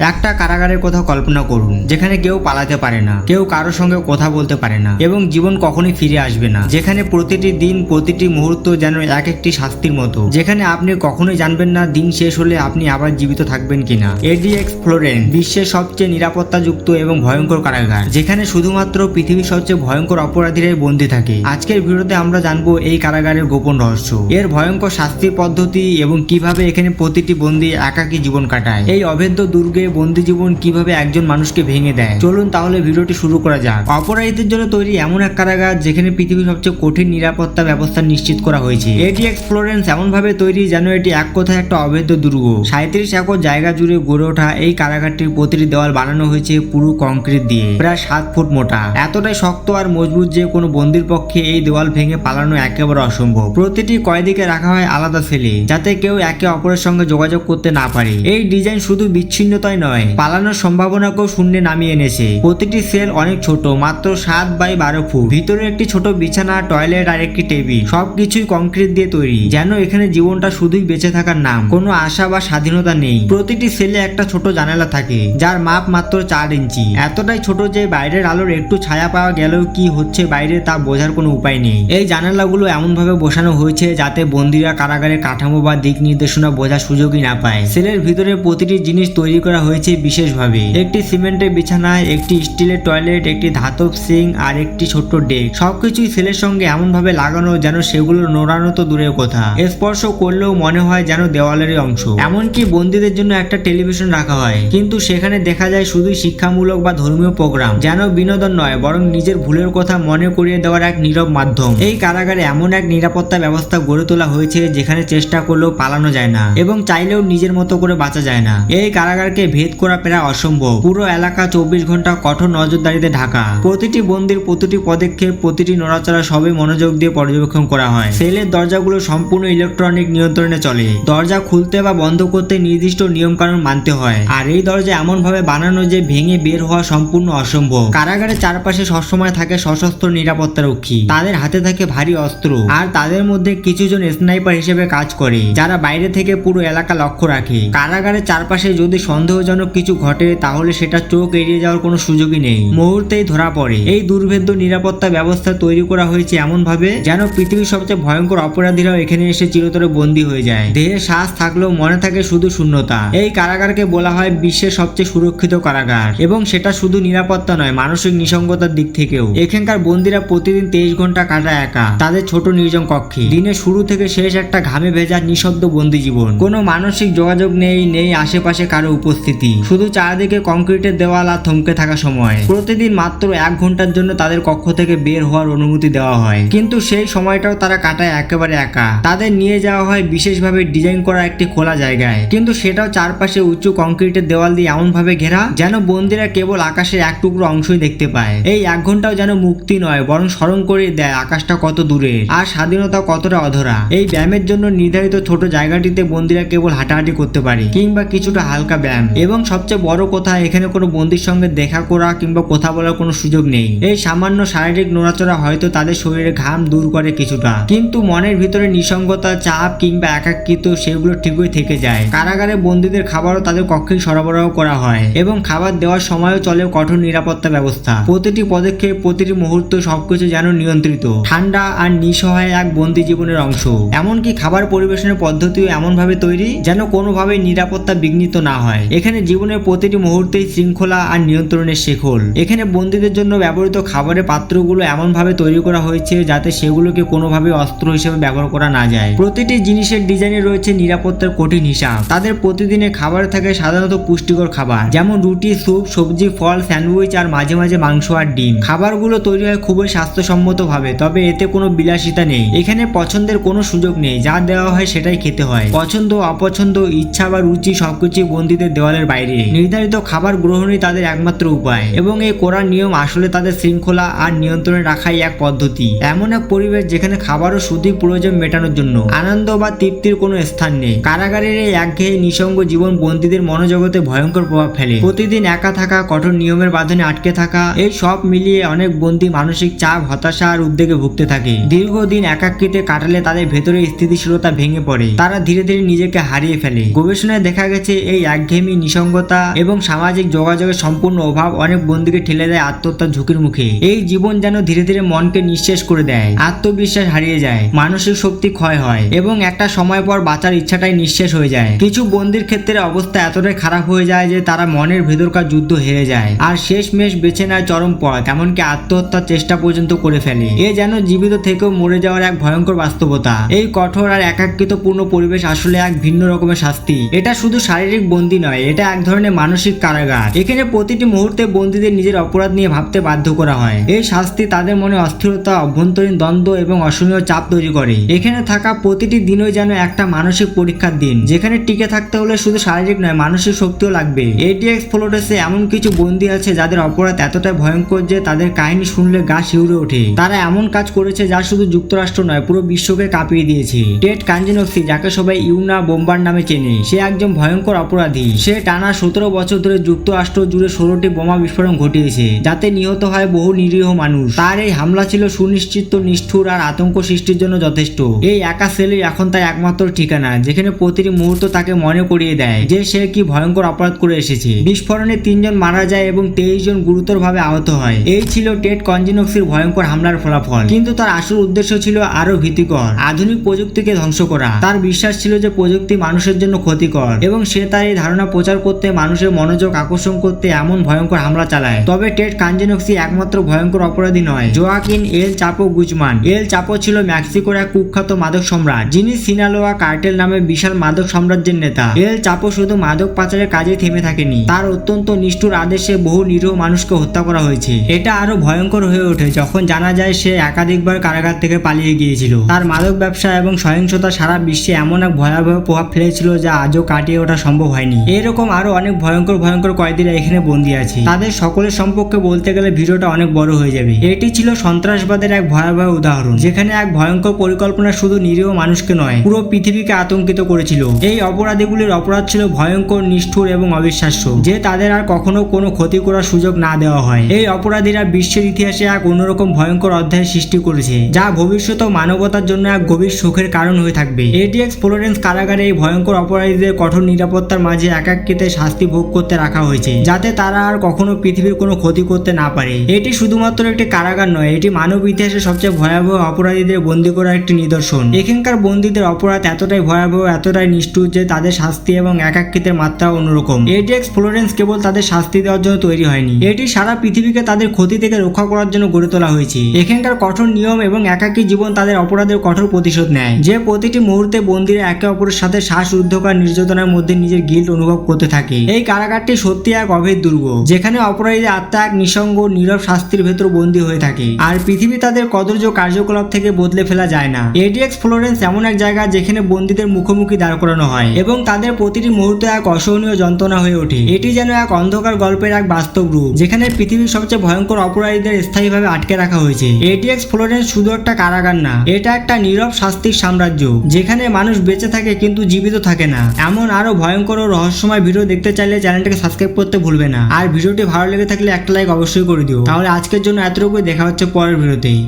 একটা কারাগারের কথা কল্পনা করুন, যেখানে কেউ পালাতে পারে না, কেউ কারোর সঙ্গে কথা বলতে পারে না, এবং জীবন কখনই ফিরে আসবে না, যেখানে প্রতিটি দিন, প্রতিটি মুহূর্ত যেন এক একটি শাস্তির মতো, যেখানে আপনি কখনোই জানবেন না দিন শেষ হলে আপনি আবার জীবিত থাকবেন কিনা। এডিএক্স ফ্লোরেন্স বিশ্বের সবচেয়ে নিরাপত্তাযুক্ত এবং ভয়ঙ্কর কারাগার, যেখানে শুধুমাত্র পৃথিবীর সবচেয়ে ভয়ঙ্কর অপরাধীরাই বন্দি থাকে। আজকের ভিডিওতে আমরা জানব এই কারাগারের গোপন রহস্য, এর ভয়ঙ্কর শাস্তির পদ্ধতি এবং কীভাবে এখানে প্রতিটি বন্দী একাকী জীবন কাটায়। এই অভেদ্য দুর্গে বন্দী জীবন কীভাবে একজন মানুষকে ভেঙে দেয়? চলুন তাহলে ভিডিওটি শুরু করা যাক। অপরাধীদের জন্য তৈরি এমন এক কারাগার যেখানে পৃথিবীর সবচেয়ে কঠিন নিরাপত্তা ব্যবস্থা নিশ্চিত করা হয়েছে। এটি এক্সপ্লোরেন্স এমন ভাবে তৈরি যেন এটি এক কথায় একটা অবৈধ দুর্গ। সাঁত্রিশ একর জায়গা জুড়ে গড়ে ওঠা এই কারাগারটির প্রতিটি দেওয়াল বানানো হয়েছে পুরো কংক্রিট দিয়ে, প্রায় সাত ফুট মোটা। এতটাই শক্ত আর মজবুত যে কোনো বন্দির পক্ষে এই দেওয়াল ভেঙে পালানো একেবারে অসম্ভব। প্রতিটি কয়েদিকে রাখা হয় আলাদা সেলে যাতে কেউ একে অপরের সঙ্গে যোগাযোগ করতে না পারে। এই ডিজাইন শুধু বিচ্ছিন্নতাই নয়। পালানোর সম্ভাবনাকেও শূন্যে নামিয়ে এনেছে। প্রতিটি সেল অনেক ছোট, মাত্র সাত বাই বারো ফুট। ভিতরে একটি ছোট বিছানা, টয়লেট আর একটি টেবিল। সবকিছুই কংক্রিট দিয়ে তৈরি, যেন এখানে জীবনটা শুধুই বেঁচে থাকার নাম। কোনো আশা বা স্বাধীনতা নেই। প্রতিটি সেলে একটা ছোট জানালা থাকে, যার মাপ মাত্র চার ইঞ্চি। এতটাই ছোট যে বাইরের আলোর একটু ছায়া পাওয়া গেলেও কি হচ্ছে বাইরে তা বোঝার কোনো উপায় নেই। এই জানালাগুলো এমনভাবে বসানো হয়েছে যাতে বন্দিরা কারাগারের কাঠামো বা দিক নির্দেশনা বোঝার সুযোগই না পায়। সেলের ভিতরে প্রতিটি জিনিস তৈরি করা হয়েছে বিশেষভাবে। একটি সিমেন্টের বিছানা একটি স্টিলের টয়লেট, একটি ধাতব সিং আর একটি ছোট্ট ডেক। সবকিছুই সেলের সঙ্গে এমনভাবে লাগানো যেন সেগুলো নোড়ানো তো দূরের কথা। স্পর্শ করলেও মনে হয় যেন দেওয়ালেরই অংশ। এমনকি বন্দীদের জন্য একটা টেলিভিশন রাখা হয়। কিন্তু সেখানে দেখা যায় শুধুই শিক্ষামূলক বা ধর্মীয় প্রোগ্রাম। যেন বিনোদন নয়, বরং নিজের ভুলের কথা মনে করিয়ে দেওয়ার এক নীরব মাধ্যম। এই কারাগারে এমন এক নিরাপত্তা ব্যবস্থা গড়ে তোলা হয়েছে যেখানে চেষ্টা করলেও পালানো যায় না। এবং চাইলেও নিজের মতো করে বাঁচা যায় না। এই কারাগারকে ভেদ করা প্রায় অসম্ভব। পুরো এলাকা চব্বিশ ঘণ্টা কঠোর নজরদারিতে ঢাকা। প্রতিটি বন্দির প্রতিটি পদক্ষেপ, প্রতিটি নড়াচড়া সবই মনোযোগ দিয়ে পর্যবেক্ষণ করা হয়। সেলের দরজাগুলো সম্পূর্ণ ইলেকট্রনিক নিয়ন্ত্রণে চলে। দরজা খুলতে বা বন্ধ করতে নির্দিষ্ট নিয়ম কানুন মানতে হয়। আর এই দরজা এমন ভাবে বানানো যে ভেঙে বের হওয়া সম্পূর্ণ অসম্ভব। কারাগারের চারপাশে সবসময় থাকে সশস্ত্র নিরাপত্তা রক্ষী। তাদের হাতে থাকে ভারী অস্ত্র। আর তাদের মধ্যে কিছু জন স্নাইপার হিসেবে কাজ করে, যারা বাইরে থেকে পুরো এলাকা লক্ষ্য রাখে। কারাগারের চারপাশে যদি সন্দেহজনক কিছু ঘটে, তাহলে সেটা চোখ এড়িয়ে যাওয়ার কোনো সুযোগই নেই। মুহূর্তেই ধরা পড়ে। এই দুর্ভেদ্য নিরাপত্তা ব্যবস্থা তৈরি করা হয়েছে এমন ভাবে যেন পৃথিবীর সবচেয়ে ভয়ঙ্কর অপরাধীরাও এখানে এসে চিরতরে বন্দী হয়ে যায়। দেহে শ্বাস থাকলেও মনে থাকে শুধু শূন্যতা। এই কারাগারকে বলা হয় বিশ্বের সবচেয়ে সুরক্ষিত কারাগার এবং সেটা শুধু নিরাপত্তা নয়, মানসিক নিসঙ্গতার দিক থেকেও। এখানকার বন্দীরা প্রতিদিন তেইশ ঘণ্টা কাটায় একা, তাদের ছোট নির্জন কক্ষে। দিনের শুরু থেকে শেষ একটা ঘামে ভেজা নিঃশব্দ বন্দি জীবন কোনো মানসিক যোগাযোগ নেই নেই আশেপাশে কারও উপস্থিতি। শুধু চারদিকে কংক্রিটের দেওয়াল আর থমকে থাকা সময়। প্রতিদিন মাত্র এক ঘণ্টার জন্য তাদের কক্ষ থেকে বের হওয়ার অনুমতি দেওয়া হয়। কিন্তু সেই সময়টাও তারা কাটায় একেবারে একা। তাদের নিয়ে যাওয়া হয় বিশেষভাবে ডিজাইন করা একটি খোলা জায়গায়। কিন্তু সেটাও চারপাশে উঁচু কংক্রিটের দেওয়াল দিয়ে এমন ভাবে ঘেরা, যেন বন্দিরা কেবল আকাশের এক টুকরো অংশই দেখতে পায়। এই এক ঘন্টাও যেন মুক্তি নয়, বরং স্মরণ করে দেয় আকাশটা কত দূরে আর স্বাধীনতা কতটা অধরা। এই ব্যায়ামের জন্য নির্ধারিত ছোট জায়গাটিতে বন্দিরা কেবল হাঁটাহাঁটি করতে পারে, কিংবা কিছুটা হালকা ব্যায়াম। এবং সবচেয়ে বড় কথা, এখানে কোনো বন্দির সঙ্গে দেখা করা কিংবা কথা বলার কোনো সুযোগ নেই। এই সামান্য শারীরিক নড়াচড়া হয়তো তাদের শরীরে ঘাম দূর করে কিছুটা। কিন্তু মনের ভিতরে নিসঙ্গতা, চাপ কিংবা একাকৃত সেগুলো ঠিকই থেকে যায়। কারাগারে বন্দীদের খাবারও তাদের কক্ষেই সরবরাহ করা হয় এবং খাবার দেওয়ার সময়ও চলে কঠোর নিরাপত্তা ব্যবস্থা। প্রতিটি পদক্ষেপ, প্রতিটি মুহূর্ত সবকিছু যেন নিয়ন্ত্রিত। ঠান্ডা আর নিঃসহায় এক বন্দী জীবনের অংশ। এমনকি খাবার পরিবেশনের পদ্ধতিও এমনভাবে তৈরি যেন কোনোভাবে নিরাপত্তা বিঘ্নিত না হয়। জীবনের প্রতিটি মুহূর্তেই শৃঙ্খলা আর নিয়ন্ত্রণের শেখল এখানে বন্দীদের জন্য ব্যবহৃত খাবারের পাত্রগুলো এমনভাবে তৈরি করা হয়েছে যাতে সেগুলোকে কোনোভাবে অস্ত্র হিসেবে ব্যবহার করা না যায়। প্রতিটি জিনিসের ডিজাইনে রয়েছে নিরাপত্তার কঠিন হিসাব। তাদের প্রতিদিনের খাবারে থাকে সাধারণত পুষ্টিকর খাবার, যেমন রুটি, স্যুপ, সবজি, ফল, স্যান্ডউইচ আর মাঝে মাঝে মাংস আর ডিম। খাবারগুলো তৈরি হয় খুবই স্বাস্থ্যসম্মত ভাবে তবে এতে কোনো বিলাসিতা নেই। এখানে পছন্দের কোনো সুযোগ নেই, যা দেওয়া হয় সেটাই খেতে হয়। পছন্দ, অপছন্দ, ইচ্ছা বা রুচি সবকিছু বন্দীদের দেওয়ালের বাইরে। নির্ধারিত খাবার গ্রহণই তাদের একমাত্র উপায় এবং এই কোরআন নিয়ম আসলে তাদের শৃঙ্খলা আর নিয়ন্ত্রণে রাখাই এক পদ্ধতি। এমন এক পরিবেশ যেখানে খাবারও শুধুই প্রয়োজন মেটানোর জন্য আনন্দ বা তৃপ্তির কোনো স্থান নেই। কারাগারের এই একঘেয়ে নিঃসঙ্গ জীবন বন্দীদের মনোজগতে ভয়ঙ্কর প্রভাব ফেলে। প্রতিদিন একা থাকা, কঠোর নিয়মের বাঁধনে আটকে থাকা, এই সব মিলিয়ে অনেক বন্দী মানসিক চাপ, হতাশা আর উদ্বেগে ভুগতে থাকে। দীর্ঘদিন একাকৃতে কাটালে তাদের ভেতরে স্থিতিশীলতা ভেঙে পড়ে। তারা ধীরে ধীরে নিজেকে হারিয়ে ফেলে। গবেষণায় দেখা গেছে, এই একঘেয়েমি নিসঙ্গতা এবং সামাজিক যোগাযোগের সম্পূর্ণ অভাব অনেক বন্দীকে ঠেলে দেয় আত্মহত্যার ঝুঁকির মুখে। এই জীবন যেন ধীরে ধীরে মনকে নিঃশেষ করে দেয়, আত্মবিশ্বাস হারিয়ে যায়, মানসিক শক্তি ক্ষয় হয় এবং একটা সময় পর বাঁচার ইচ্ছাটাই নিঃশেষ হয়ে যায়। কিছু বন্দির ক্ষেত্রে অবস্থা এতটাই খারাপ হয়ে যায় যে তারা মনের ভেতরকার যুদ্ধ হেরে যায় আর শেষ মেশ বেছে নেয় চরম পথ, এমনকি আত্মহত্যার চেষ্টা পর্যন্ত করে ফেলে। এ যেন জীবিত থেকেও মরে যাওয়ার এক ভয়ঙ্কর বাস্তবতা। এই কঠোর আর একাকৃতপূর্ণ পরিবেশ আসলে এক ভিন্ন রকমের শাস্তি। এটা শুধু শারীরিক বন্দি নয় এটা এক ধরনের মানসিক কারাগার। এখানে প্রতিটি মুহূর্তে বন্দীদের নিজের অপরাধ নিয়ে ভাবতে বাধ্য করা হয়। এই শাস্তি তাদের মনে অস্থিরতা, অভ্যন্তরীণ দ্বন্দ্ব এবং অসহনীয় চাপ তৈরি করে। এখানে থাকা প্রতিটি দিনই যেন একটা মানসিক পরীক্ষার দিন। যেখানে টিকে থাকতে হলে শুধু শারীরিক নয়, মানসিক শক্তিও লাগবে। এটিএক্স ফ্লোরেসে এমন কিছু বন্দী আছে যাদের অপরাধ এতটাই ভয়ঙ্কর যে তাদের কাহিনী শুনলে গা শিউরে ওঠে। তারা এমন কাজ করেছে যা শুধু যুক্তরাষ্ট্র নয়, পুরো বিশ্বকে কাঁপিয়ে দিয়েছে। টেট কাঞ্জিনক্সি, যাকে সবাই ইউনা বোম্বার নামে চেনে, সে একজন ভয়ঙ্কর অপরাধী। সে টানা সতেরো বছর ধরে যুক্তরাষ্ট্র জুড়ে ষোলোটি বোমা বিস্ফোরণ ঘটিয়েছে, যাতে নিহত হয় বহু নিরীহ মানুষ। তার এই হামলা ছিল সুনিশ্চিত, নিষ্ঠুর আর আতঙ্ক সৃষ্টির জন্য যথেষ্ট। এই একা সেলই এখন তার একমাত্র ঠিকানা, যেখানে প্রতিটি মুহূর্ত তাকে মনে করিয়ে দেয় যে সে কি ভয়ঙ্কর অপরাধ করে এসেছে। বিস্ফোরণে তিনজন মারা যায় এবং তেইশ জন গুরুতরভাবে আহত হয়। এই ছিল টেট কনজিনক্সির ভয়ঙ্কর হামলার ফলাফল। কিন্তু তার আসল উদ্দেশ্য ছিল আরও ভীতিকর। আধুনিক প্রযুক্তিকে ধ্বংস করা। তার বিশ্বাস ছিল যে প্রযুক্তি মানুষের জন্য ক্ষতিকর এবং সে তার এই ধারণা প্রচার করতে, মানুষের মনোযোগ আকর্ষণ করতে এমন ভয়ঙ্কর হামলা চালায়। তবে টেট কাঞ্জেনক্সি একমাত্র ভয়ঙ্কর অপরাধী নয়, জোয়াকিন এল চাপো গুজমান। এল চাপো ছিল মেক্সিকোর এক কুখ্যাত মাদক সম্রাট, যিনি সিনালোয়া কার্টেল নামে বিশাল মাদক সাম্রাজ্যের নেতা। এল চাপো শুধু মাদক পাচারের কাজে থেমে থাকেনি, তার অত্যন্ত নিষ্ঠুর আদেশে বহু নিরীহ মানুষকে হত্যা করা হয়েছে। এটা আরও ভয়ঙ্কর হয়ে ওঠে যখন জানা যায় সে একাধিকবার কারাগার থেকে পালিয়ে গিয়েছিল। তার মাদক ব্যবসা এবং সহিংসতা সারা বিশ্বে এমন এক ভয়াবহ প্রভাব ফেলেছিল যা আজও কাটিয়ে ওঠা সম্ভব হয়নি। এরকম আরও অনেক ভয়ঙ্কর ভয়ঙ্কর কয়েদিরা এখানে বন্দী আছে। তাদের সকলের সম্পর্কে বলতে গেলে ভিডিওটা অনেক বড় হয়ে যাবে। এটি ছিল সন্ত্রাসবাদের এক ভয়াবহ উদাহরণ, যেখানে এক ভয়ঙ্কর পরিকল্পনা শুধু নিরীহ মানুষকে নয়, পুরো পৃথিবীকে আতঙ্কিত করেছিল। এই অপরাধীগুলির অপরাধ ছিল ভয়ঙ্কর, নিষ্ঠুর এবং অবিশ্বাস্য, যে তাদের আর কখনো কোনো ক্ষতি করার সুযোগ না দেওয়া হয়। এই অপরাধীরা বিশ্বের ইতিহাসে এক অন্যরকম ভয়ঙ্কর অধ্যায় সৃষ্টি করেছে, যা ভবিষ্যতেও মানবতার জন্য এক গভীর সুখের কারণ হয়ে থাকবে। এটিএক্স ফ্লোরেন্স কারাগারে এই ভয়ঙ্কর অপরাধীদের কঠোর নিরাপত্তার মাঝে একাকিতে শাস্তি ভোগ করতে রাখা হয়েছে, যাতে তারা আর কখনো পৃথিবীর কোনো ক্ষতি করতে না পারে। এটি শুধুমাত্র একটি কারাগার নয়, এটি মানব ইতিহাসের সবচেয়ে ভয়াবহ অপরাধীদের বন্দী করার একটি নিদর্শন। এখানকার বন্দীদের অপরাধ এতটাই ভয়াবহ, এতটাই নিষ্ঠুর যে তাদের শাস্তি এবং একাকৃতের মাত্রা অন্যরকম। এটিএক্স ফ্লোরেন্স কেবল তাদের শাস্তি দেওয়ার জন্য তৈরি হয়নি, এটি সারা পৃথিবীকে তাদের ক্ষতি থেকে রক্ষা করার জন্য গড়ে তোলা হয়েছে। এখানকার কঠোর নিয়ম এবং একাকী জীবন তাদের অপরাধের কঠোর প্রতিশোধ নেয়, যে প্রতিটি মুহূর্তে বন্দীরা একে অপরের সাথে শ্বাসরুদ্ধকর নির্যাতনের মধ্যে নিজের গিল্ট অনুভব করতে থাকে। এই কারাগারটি সত্যি এক অভেদ দুর্গ, যেখানে অপরাধীদের আত্মা এক নিঃসঙ্গ নীরব শাস্তির ভেতর বন্দী হয়ে থাকে। আর পৃথিবী তাদের কদর্য কার্যকলাপ থেকে বদলে ফেলা যায় না। এডিএক্স ফ্লোরেন্স এমন এক জায়গা যেখানে বন্দীদের মুখোমুখি দাঁড় করানো হয় এবং তাদের প্রতিটি মুহূর্তে এক অসহনীয় যন্ত্রণা হয়ে ওঠে। এটি যেন এক অন্ধকার গল্পের এক বাস্তব রূপ, যেখানে পৃথিবীর সবচেয়ে ভয়ঙ্কর অপরাধীদের স্থায়ীভাবে আটকে রাখা হয়েছে। এটিএক্স ফ্লোরেন্স শুধু একটা কারাগার না, এটা একটা নীরব শাস্তির সাম্রাজ্য, যেখানে মানুষ বেঁচে থাকে কিন্তু জীবিত থাকে না। এমন আরও ভয়ঙ্কর ও রহস্যময় ভিডিও দেখতে চাইলে চ্যানেলটাকে সাবস্ক্রাইব করতে ভুলবে না। আর ভিডিওটি ভালো লেগে থাকলে একটা লাইক অবশ্যই করে দিও। তাহলে আজকের জন্য এতটুকুই। দেখা হচ্ছে পরের ভিডিওতেই।